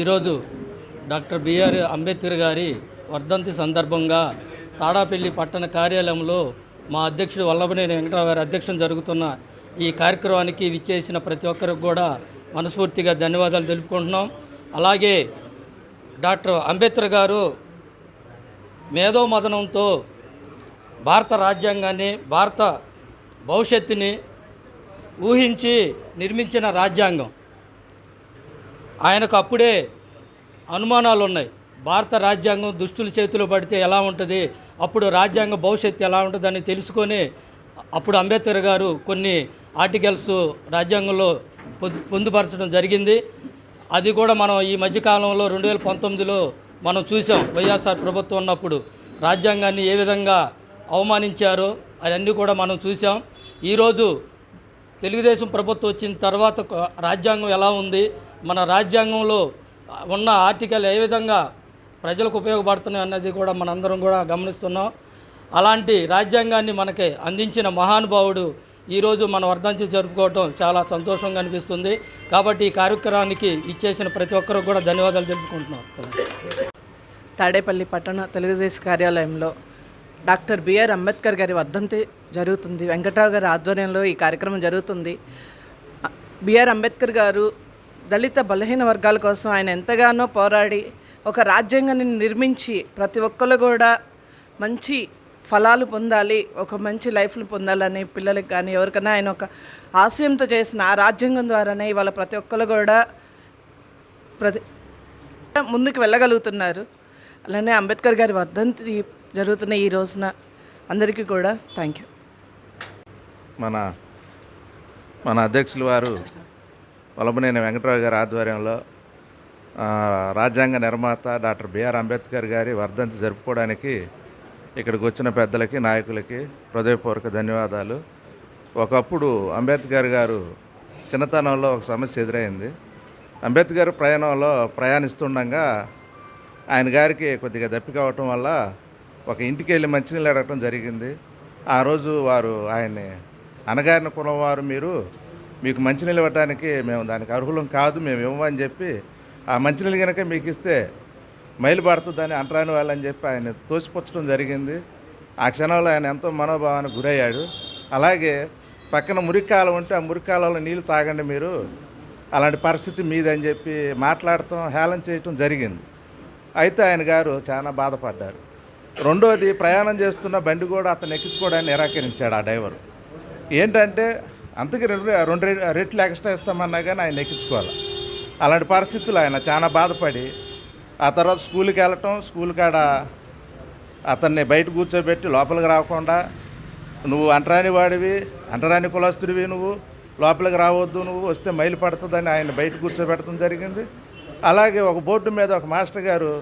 ఈరోజు doctor BR Ambedkar గారి వర్ధంతి సందర్భంగా తాడాపల్లి పట్టణ కార్యాలయంలో మా అధ్యక్షుడు వల్లభనేని వెంకటరావు గారి అధ్యక్షం జరుగుతున్న ఈ కార్యక్రమానికి విచ్చేసిన ప్రతి ఒక్కరికి కూడా మనస్ఫూర్తిగా ధన్యవాదాలు తెలుపుకుంటున్నాం. అలాగే డాక్టర్ అంబేద్కర్ గారు మేధోమదనంతో భారత రాజ్యాంగాన్ని భారత భవిష్యత్తుని ఊహించి నిర్మించిన రాజ్యాంగం. ఆయనకు అప్పుడే అనుమానాలు ఉన్నాయి భారత రాజ్యాంగం దుష్టుల చేతిలో పడితే ఎలా ఉంటుంది? అప్పుడు రాజ్యాంగ భవిష్యత్తు ఎలా ఉంటుందని తెలుసుకొని అప్పుడు అంబేద్కర్ గారు కొన్ని ఆర్టికల్స్ రాజ్యాంగంలో పొందు- పొందుపరచడం జరిగింది. అది కూడా మనం ఈ మధ్యకాలంలో రెండు వేల పంతొమ్మిదిలో మనం చూసాం. వైఎస్ఆర్ ప్రభుత్వం ఉన్నప్పుడు రాజ్యాంగాన్ని ఏ విధంగా అవమానించారో అవన్నీ కూడా మనం చూసాం. ఈరోజు తెలుగుదేశం ప్రభుత్వం వచ్చిన తర్వాత రాజ్యాంగం ఎలా ఉంది? మన రాజ్యాంగంలో ఉన్న ఆర్టికల్ ఏ విధంగా ప్రజలకు ఉపయోగపడుతున్నాయి అన్నది కూడా మనందరం కూడా గమనిస్తున్నాం. అలాంటి రాజ్యాంగాన్ని మనకి అందించిన మహానుభావుడు ఈరోజు మనం వర్ధంతి జరుపుకోవటం చాలా సంతోషంగా అనిపిస్తుంది. కాబట్టి ఈ కార్యక్రమానికి ఇచ్చేసిన ప్రతి ఒక్కరికి కూడా ధన్యవాదాలు తెలుపుకుంటున్నాం. తాడేపల్లి పట్టణ తెలుగుదేశం కార్యాలయంలో డాక్టర్ బిఆర్ అంబేద్కర్ గారి వర్ధంతి జరుగుతుంది. వెంకటరావు గారి ఆధ్వర్యంలో ఈ కార్యక్రమం జరుగుతుంది. బిఆర్ అంబేద్కర్ గారు దళిత బలహీన వర్గాల కోసం ఆయన ఎంతగానో పోరాడి ఒక రాజ్యాంగాన్ని నిర్మించి ప్రతి ఒక్కరు కూడా మంచి ఫలాలు పొందాలి ఒక మంచి లైఫ్ను పొందాలని పిల్లలకి కానీ ఎవరికైనా ఆయన ఒక ఆశయంతో చేసిన ఆ రాజ్యాంగం ద్వారానే ఇవాళ ప్రతి ఒక్కరు కూడా ప్రతి ముందుకు వెళ్ళగలుగుతున్నారు. అలానే అంబేద్కర్ గారి వర్ధంతి జరుగుతున్న ఈ రోజున అందరికీ కూడా థ్యాంక్ యూ మన మన అధ్యక్షులు వారు వలభనేని వెంకటరావు గారి ఆధ్వర్యంలో రాజ్యాంగ నిర్మాత డాక్టర్ బిఆర్ అంబేద్కర్ గారి వర్ధంతి జరుపుకోవడానికి ఇక్కడికి వచ్చిన పెద్దలకి నాయకులకి హృదయపూర్వక ధన్యవాదాలు. ఒకప్పుడు అంబేద్కర్ గారు చిన్నతనంలో ఒక సమస్య ఎదురైంది. అంబేద్కర్ ప్రయాణంలో ప్రయాణిస్తుండగా ఆయన గారికి కొద్దిగా దప్పి కావటం వల్ల ఒక ఇంటికి వెళ్ళి మంచినీళ్ళు అడగటం జరిగింది. ఆ రోజు వారు ఆయన్ని అనగారిన కులం వారు మీరు మీకు మంచినీళ్ళు ఇవ్వడానికి మేము దానికి అర్హులం కాదు మేము ఇవ్వమని చెప్పి ఆ మంచినీళ్ళు కనుక మీకు ఇస్తే మైలు పడుతుందని అంటరాని వాళ్ళని చెప్పి ఆయన తోసిపుచ్చడం జరిగింది. ఆ క్షణంలో ఆయన ఎంతో మనోభావానికి గురయ్యాడు. అలాగే పక్కన మురికాలం ఉంటే ఆ మురికాలంలో నీళ్ళు తాగండి మీరు అలాంటి పరిస్థితి మీదని చెప్పి మాట్లాడటం హేళన చేయటం జరిగింది. అయితే ఆయన గారు చాలా బాధపడ్డారు. రెండోది ప్రయాణం చేస్తున్న బండి కూడా అతను ఎక్కించుకోవడానికి నిరాకరించాడు ఆ డ్రైవరు. ఏంటంటే అందుకే రెండు రెండు రెట్లు ఎక్స్ట్రా ఇస్తామన్నా కానీ ఆయన ఎక్కించుకోవాలి. అలాంటి పరిస్థితులు ఆయన చాలా బాధపడి ఆ తర్వాత స్కూల్కి వెళ్ళటం స్కూల్ కాడ అతన్ని బయట కూర్చోబెట్టి లోపలికి రాకుండా నువ్వు అంటరాని వాడివి అంటరాని కులస్తుడివి నువ్వు లోపలికి రావద్దు నువ్వు వస్తే మైలు పడుతుందని ఆయన బయట కూర్చోబెట్టడం జరిగింది. అలాగే ఒక బోర్డు మీద ఒక మాస్టర్ గారు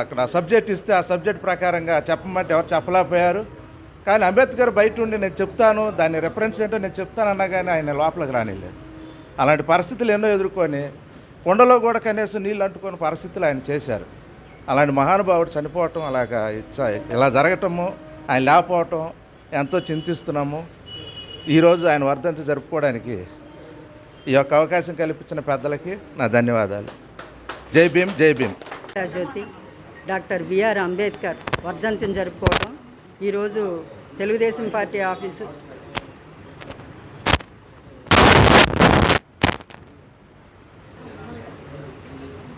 అక్కడ సబ్జెక్ట్ ఇస్తే ఆ సబ్జెక్ట్ ప్రకారంగా చెప్పమంటే ఎవరు చెప్పలేకపోయారు. కానీ అంబేద్కర్ బయట ఉండి నేను చెప్తాను దాన్ని రెఫరెన్స్ ఏంటో నేను చెప్తానన్నా కానీ ఆయన లోపలికి రానిలేదు. అలాంటి పరిస్థితులు ఎన్నో ఎదుర్కొని కొండలో కూడా కనీసం నీళ్ళు అంటుకొని పరిస్థితులు ఆయన చేశారు. అలాంటి మహానుభావుడు చనిపోవటం అలాగా ఇలా జరగటము ఆయన లేకపోవటం ఎంతో చింతిస్తున్నాము. ఈరోజు ఆయన వర్ధంతి జరుపుకోవడానికి ఈ యొక్క అవకాశం కల్పించిన పెద్దలకి నా ధన్యవాదాలు. జై భీమ్ జై భీమ్. జ్యోతి డాక్టర్ బిఆర్ అంబేద్కర్ వర్ధంతిని జరుపుకోవడం ఈరోజు తెలుగుదేశం పార్టీ ఆఫీసు.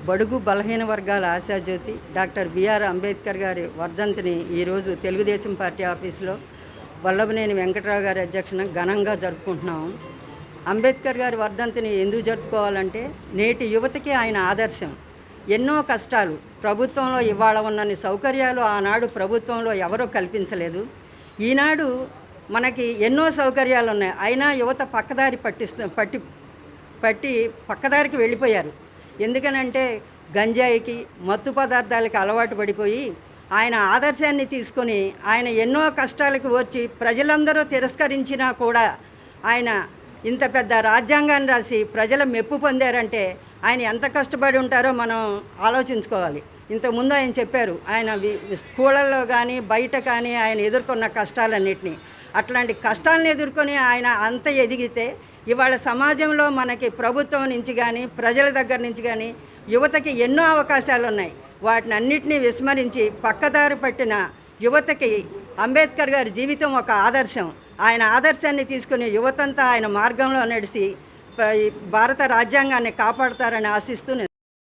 బడుగు బలహీన వర్గాల ఆశాజ్యోతి డాక్టర్ బిఆర్ అంబేద్కర్ గారి వర్ధంతిని ఈరోజు తెలుగుదేశం పార్టీ ఆఫీసులో వల్లభనేని వెంకట్రావు గారి అధ్యక్షన ఘనంగా జరుపుకుంటున్నాము అంబేద్కర్ గారి వర్ధంతిని ఎందుకు జరుపుకోవాలంటే నేటి యువతకి ఆయన ఆదర్శం. ఎన్నో కష్టాలు ప్రభుత్వంలో ఇవాళ ఉన్నన్ని సౌకర్యాలు ఆనాడు ప్రభుత్వంలో ఎవరూ కల్పించలేదు. ఈనాడు మనకి ఎన్నో సౌకర్యాలు ఉన్నాయి. అయినా యువత పక్కదారి పట్టిస్తు పట్టి పట్టి పక్కదారికి వెళ్ళిపోయారు. ఎందుకనంటే గంజాయికి మత్తు పదార్థాలకి అలవాటు పడిపోయి ఆయన ఆదర్శాన్ని తీసుకొని ఆయన ఎన్నో కష్టాలకు వచ్చి ప్రజలందరూ తిరస్కరించినా కూడా ఆయన ఇంత పెద్ద రాజ్యాంగాన్ని రాసి ప్రజల మెప్పు పొందారంటే ఆయన ఎంత కష్టపడి ఉంటారో మనం ఆలోచించుకోవాలి. ఇంతకుముందు ఆయన చెప్పారు ఆయన స్కూళ్ళల్లో కానీ బయట కానీ ఆయన ఎదుర్కొన్న కష్టాలన్నింటినీ. అట్లాంటి కష్టాలను ఎదుర్కొని ఆయన అంత ఎదిగితే ఇవాళ సమాజంలో మనకి ప్రభుత్వం నుంచి కానీ ప్రజల దగ్గర నుంచి కానీ యువతకి ఎన్నో అవకాశాలు ఉన్నాయి వాటిని అన్నిటినీ విస్మరించి పక్కదారి పట్టిన యువతకి అంబేద్కర్ గారి జీవితం ఒక ఆదర్శం. ఆయన ఆదర్శాన్ని తీసుకుని యువతంతా ఆయన మార్గంలో నడిచి భారత రాజ్యాంగాన్ని కాపాడుతారని ఆశిస్తూ